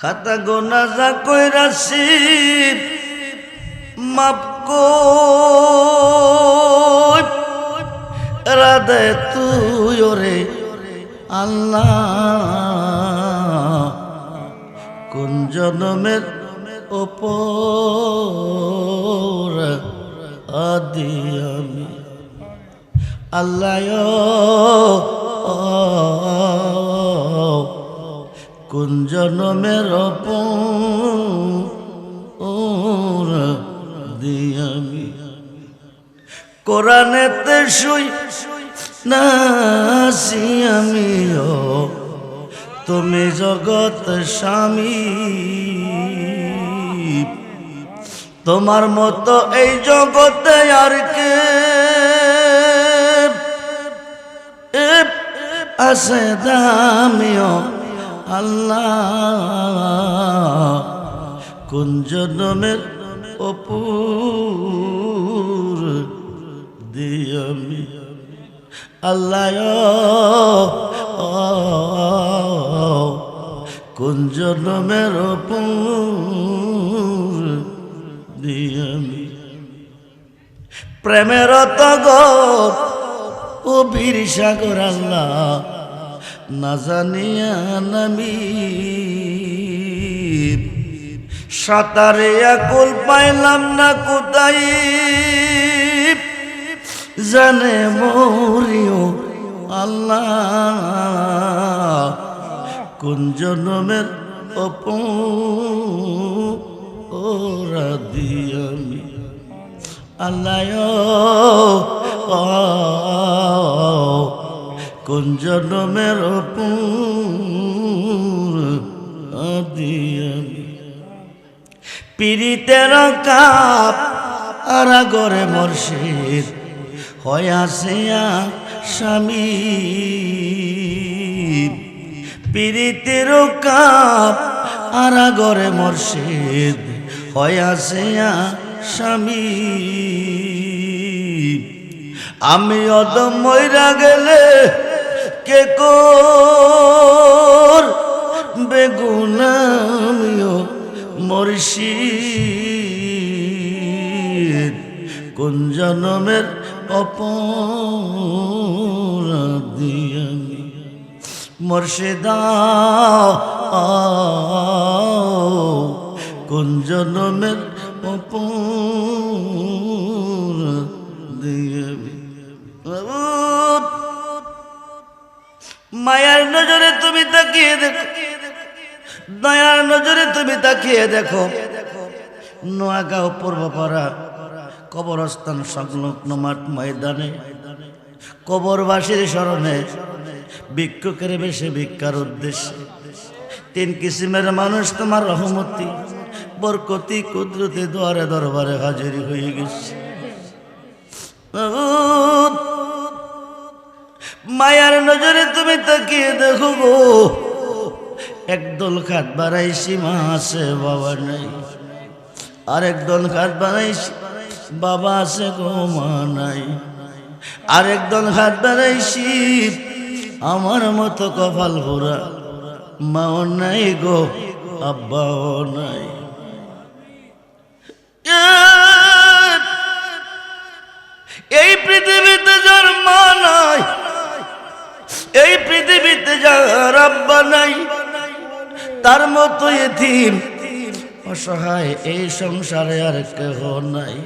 খাতা গোনা যা কইরাছি মাপ কো রাধে তুই ওরে আল্লাহ, কোন জনমের ওপর আদি আমি। আল্লাহ কোন জনমের ওপর দিয়ামি কোরআনেতে শুই নাসি আমিও তুমি জগৎ স্বামী। তোমার মতো এই জগতে আর কে? আছে দামিও। আল্লাহ, কোন জনমের অপুর দিয়ামি আল্লাহ কোন জনমের অপুর দিয়ামি প্রেমের তগর ও বীর সাগর আল্লাহ না জানিয়া নামি। সাঁতারে আকুল পাইলাম না কোথায়? জানে মরিও আল্লাহ। কোন জনমের অপ ওরা দিয়ামি আল্লাহ। কোন জনমের পীড়িতের কাপ আর গরে মর্শিদ হয়াসিয়া স্বামী পীড়িতের কাপ আর গরে মর্শিদ হয়াসিয়া স্বামী আমি অদম মইরা গেলে কে কর বেগুনামিও মর্শিদ কোন জনমের অপরাধী আমি মর্শিদা কোন জনমের অপরাধী মায়ার নজরে তুমি তাকিয়ে দেখো। দয়ার নজরে তুমি তাকিয়ে দেখো। নোয়াগাঁও পূর্বপাড়া কবরস্থান সংলগ্ন মাঠ ময়দানে। কবরবাসীর স্মরণে ভিক্ষুকের বেশে ভিক্ষার উদ্দেশ্যে তিন কিসিমের মানুষ তোমার রহমতি, বরকতি, কুদরতি দুয়ারে দরবারে হাজির হয়ে গেছে। মায়ার নজরে তুমি দেখো গো একদল খাট বাড়াইছি আছে, বাবা নাই। আর একদল খাট বানাইছি, বাবা আছে গো, মা নাই। আর একদল খাট বানাইছি, আমার মতো কপাল ভরা মাও নাই গো, আব্বাও নাই। এথিম অসহায় এই সংসারে আর কেহ নাই।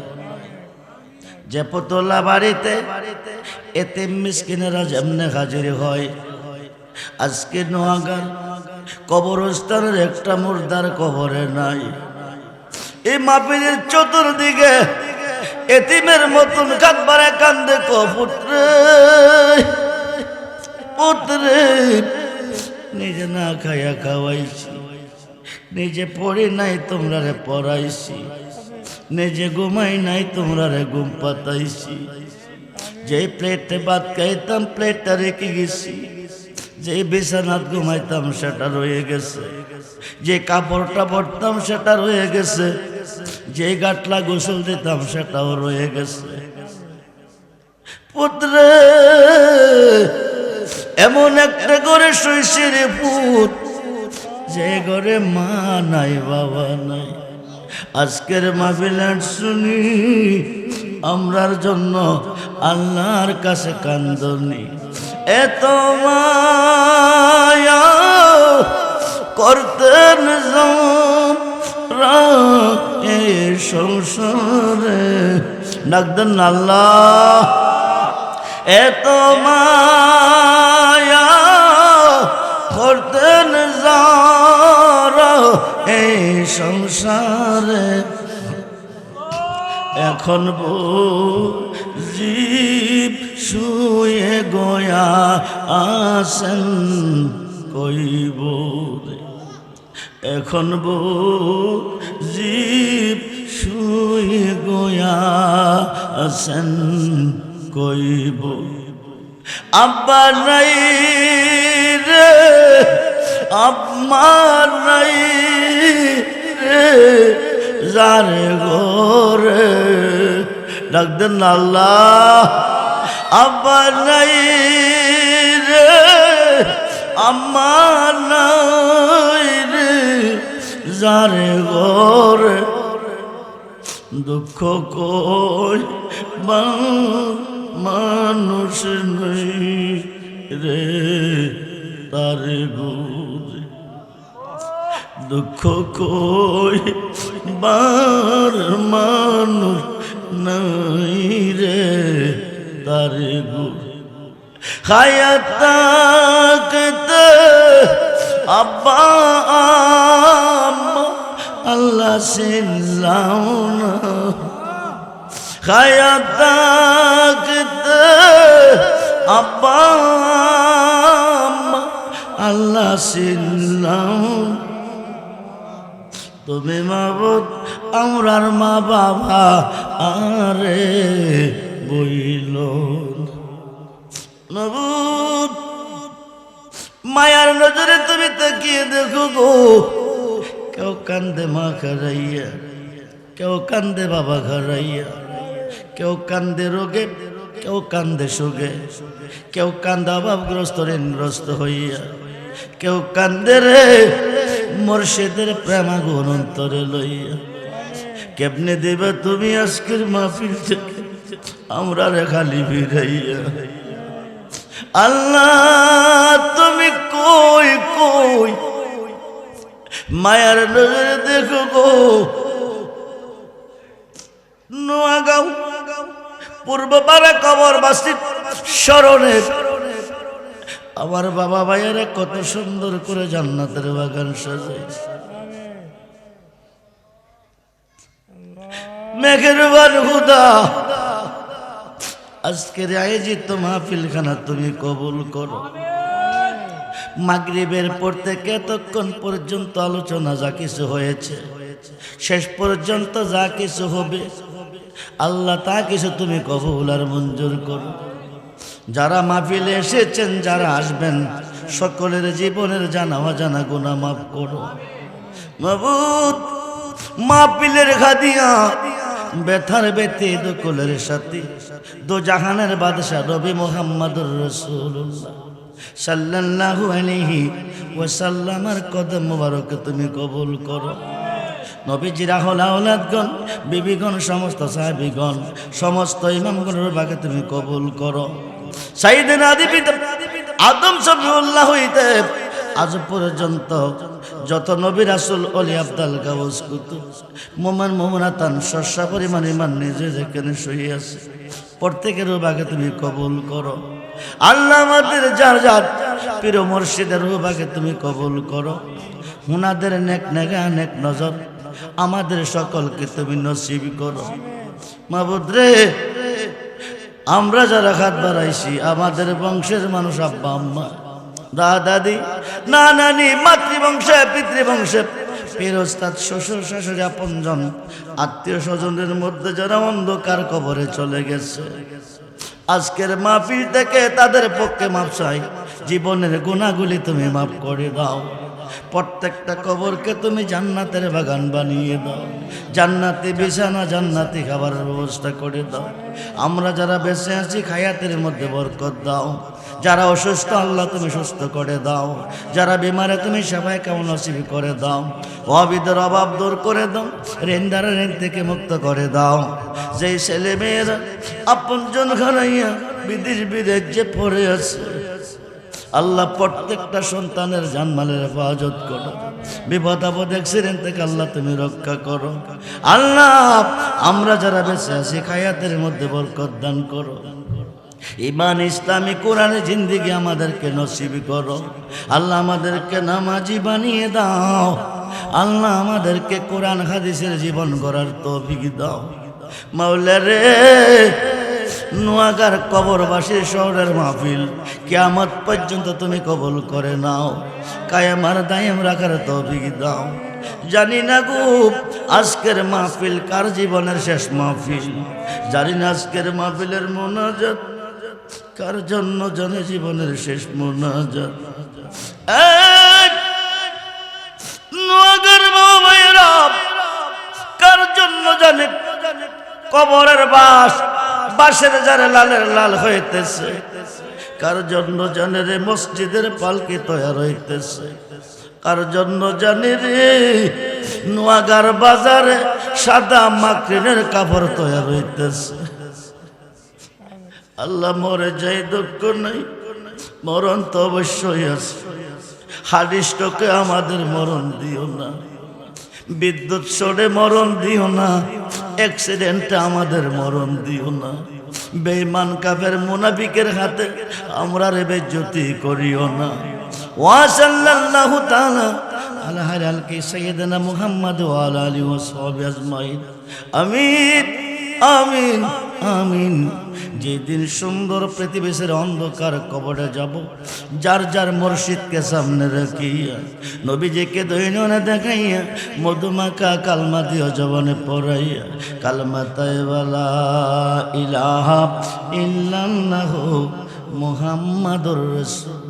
যে পতলা বাড়িতে এতে মিসকিনেরা যেমনে হাজির হয়, আজকে নোয়াগার কবরস্থানের একটা মুর্দার কবরে নাই। এই মাপিলের চতুর্দিকে এতিমের মতন কাঁদবারে কান্দে ক পুত্রে পুত্রে, নিজে না খাইয়া খাওয়াইছি। নিজে পড়ি নাই, তোমরা রে পড়াইছি। নিজে ঘুমাই নাই, তোমরা রে ঘুম পাতাইছি। যে প্লেটে ভাত খাইতাম প্লেটটা রেখে গেছি। যে বিছানাত ঘুমাইতাম, সেটা রয়ে গেছে। যে কাপড়টা পরতাম, সেটা রয়ে গেছে। যে গাটলা গোসল দিতাম, সেটাও রয়ে গেছে। পুত্রে, এমন একটা করে শুইছি রে পুত। যে ঘরে মা নাই, বাবা নাই। আজকের মাহফিলার শুনি, আমরার জন্য আল্লাহর কাছে কান্দনি। এত মায়া করতেন সংসারে ডাকতেন আল্লাহ। এত মায়া করতেন এই সংসারে। এখন জীব শুয়ে গয়া আসেন কইব। এখন জীব শুয়ে গয়া আসেন কইব আব্বা নাই রে। আম্মা নাই জানে গোরে ডাক আল্লাহ আব্বা নাই রে আম্মা নাই রে জানে গোরে দুঃখ কই মানুষ নেই রে, তারে গুরে দুঃখ কই বার মানুষ নাই রে তারে আব্বা আল্লাহ সিল্লাও না। হায়াতাকতে আব্বা আল্লাহ সিল্লাও তুমি মাবুদ, আমরার মা বাবা, আরে বইল মায়ার নজরে তুমি তাকিয়ে দেখো গো, কেউ কান্দে মা খারাইয়া, কেউ কান্দে বাবা খারাইয়া, কেউ কান্দে রোগে, কেউ কান্দে সুগে কেউ কান্দে অভাবগ্রস্ত ঋণগ্রস্ত হইয়া, কেউ কান্দে রে মোর্শেদের প্রেমাগুণ অন্তরে লইয়া। কেমনে দেবে তুমি আজকের মাহফিল থেকে? আমরা খালি ফিরাইয়া। আল্লাহ, তুমি কই কই? মায়ার নজরে দেখো গো। নোয়াগাঁও পূর্বপাড়া কবর বাসির স্মরণে আমার বাবা ভাইয়েরা কত সুন্দর করে জান্নাতের বাগান সাজাই মেঘের হুদা, আজকের আয়োজিত মাহফিলখানা তুমি কবুল করো। মাগরিবের পর থেকে এতক্ষণ পর্যন্ত আলোচনা যা কিছু হয়েছে, শেষ পর্যন্ত যা কিছু হবে, আল্লাহ তা কিছু তুমি কবুল আর মঞ্জুর করো। যারা মাহফিলে এসেছেন, যারা আসবেন, সকলের জীবনের জানা অজানা গুণা মাফ করো। মাহফিলের খাদিয়া ব্যথার ব্যথি, দোকলের সাথী, দো জাহানের বাদশাহ রবি মোহাম্মদুর রসুল্লাহ সাল্লাল্লাহু আলাইহি ওয়াসাল্লামার কদম মুবারক তুমি কবুল করো। নবীজির আহল আওলাদগণ, বিবিগণ, সমস্ত সাহাবিগণ, সমস্ত ইমামগণের বাকে তুমি কবুল করো। সাইদিন আদি পিতা আদম সফিউল্লাহ হইতে আজ পর্যন্ত যত নবী রাসুল অলি আবদাল গাউস কুতু মোমান মোমনাতান শস্যা পরিমাণ ইমান নিজে যেখানে সহি আছে, প্রত্যেকের বাকে তুমি কবুল করো। আল্লাহ আমাদের যার যার প্রিয় মুর্শিদের বাকে তুমি কবুল করো। হুনাদের নেক নেগা, নেক নজর আমাদের সকলকে তুমি নসিব করো। মাবুদ রে আমরা যারা খাত বাড়াইছি, আমাদের বংশের মানুষ আব্বা, আম্মা দাদা দাদি না নানি মাতৃবংশে, পিতৃবংশে ফেরস্তাদ শ্বশুর, শাশুড়ি, আপনজন, আত্মীয় স্বজনের মধ্যে যারা অন্ধকার কবরে চলে গেছে। আজকের মাহফিল থেকে তাদের পক্ষে মাপ চাই, জীবনের গুণাগুলি তুমি মাফ করে দাও। প্রত্যেকটা কবরকে তুমি জান্নাতের বাগান বানিয়ে দাও। জান্নাতে বিছানা, জান্নাতি খাবারের ব্যবস্থা করে দাও। আমরা যারা বেঁচে আছি, খায়াতের মধ্যে বরকত দাও। যারা অসুস্থ, আল্লাহ তুমি সুস্থ করে দাও। যারা বিমারে, তুমি সবাই কেমন নসিব করে দাও। অবিদের অভাব দূর করে দাও রেন্দার রেন থেকে মুক্ত করে দাও। যেই ছেলে মেয়েরা আপনজন ঘরাইয়া বিদেশ বিদেশে পড়ে আছে আল্লাহ প্রত্যেকটা সন্তানের জানমালের হেফাজত করো। বিপদ আপদ অ্যাক্সিডেন্ট থেকে আল্লাহ তুমি রক্ষা করো। আল্লাহ, আমরা যারা বেঁচে আছি, খায়াতের মধ্যে বরকত দান করো। ইমান ইসলামী, কোরআনে, জিন্দিগি আমাদেরকে নসিব করো। আল্লাহ আমাদেরকে নামাজি বানিয়ে দাও। আল্লাহ আমাদেরকে কোরআন, হাদিসের জীবন গড়ার তৌফিক দাও। মাওলা রে নোয়াগার কবরবাসী শহরের মাহফিল। কিয়ামত পর্যন্ত তুমি কবল করে নাও। কায়ামার দায়াম রাখার তৌফিক দাও। জানি না গো, আজকের মাহফিল কার জীবনের শেষ মাহফিল? জানি না আজকের মাহফিলের মোনাজাত কার জন্য জানে জীবনের শেষ মোনাজাত। কার জন্য জানে কবরের বাস বাসের যারে লালের লাল হইতেছে। কার জন্য জানে রে মসজিদের পালকি তৈয়ার হইতেছে? কার জন্য জানি রে নোয়াগার বাজারে সাদা মাকরিনের কাপড় তৈয়ার হইতেছে? আল্লাহ মরে যাই দুঃখ নাই, মরণ তো অবশ্যই আছে। হাডিস্টকে আমাদের মরণ দিও না। বিদ্যুৎ সরে মরণ দিও না। অ্যাক্সিডেন্টে আমাদের মরণ দিও না। বেমান কাফের মুনাফিকের হাতে আমরা রে বেজ্যোতি করিও না। ওয়া সাল্লাল্লাহু তাআলা আলা হালালকি সাইয়্যিদানা মুহাম্মদ ওয়া আলা আলিহি ওয়া সাহবিহি আজমাইন। আমিন আমিন আমিন। যেদিন সুন্দর পৃথিবীর অন্ধকার কবরে যাব, যার যার মুর্শিদকে সামনে রাখিয়া, নবীজিকে দৈননে দেখাইয়া মধুমাকা কালমা দিও জবনে পড়াইয়া কালমা তাইবালা ইলাহা ইল্লাল্লাহু মুহাম্মাদুর রাসূল।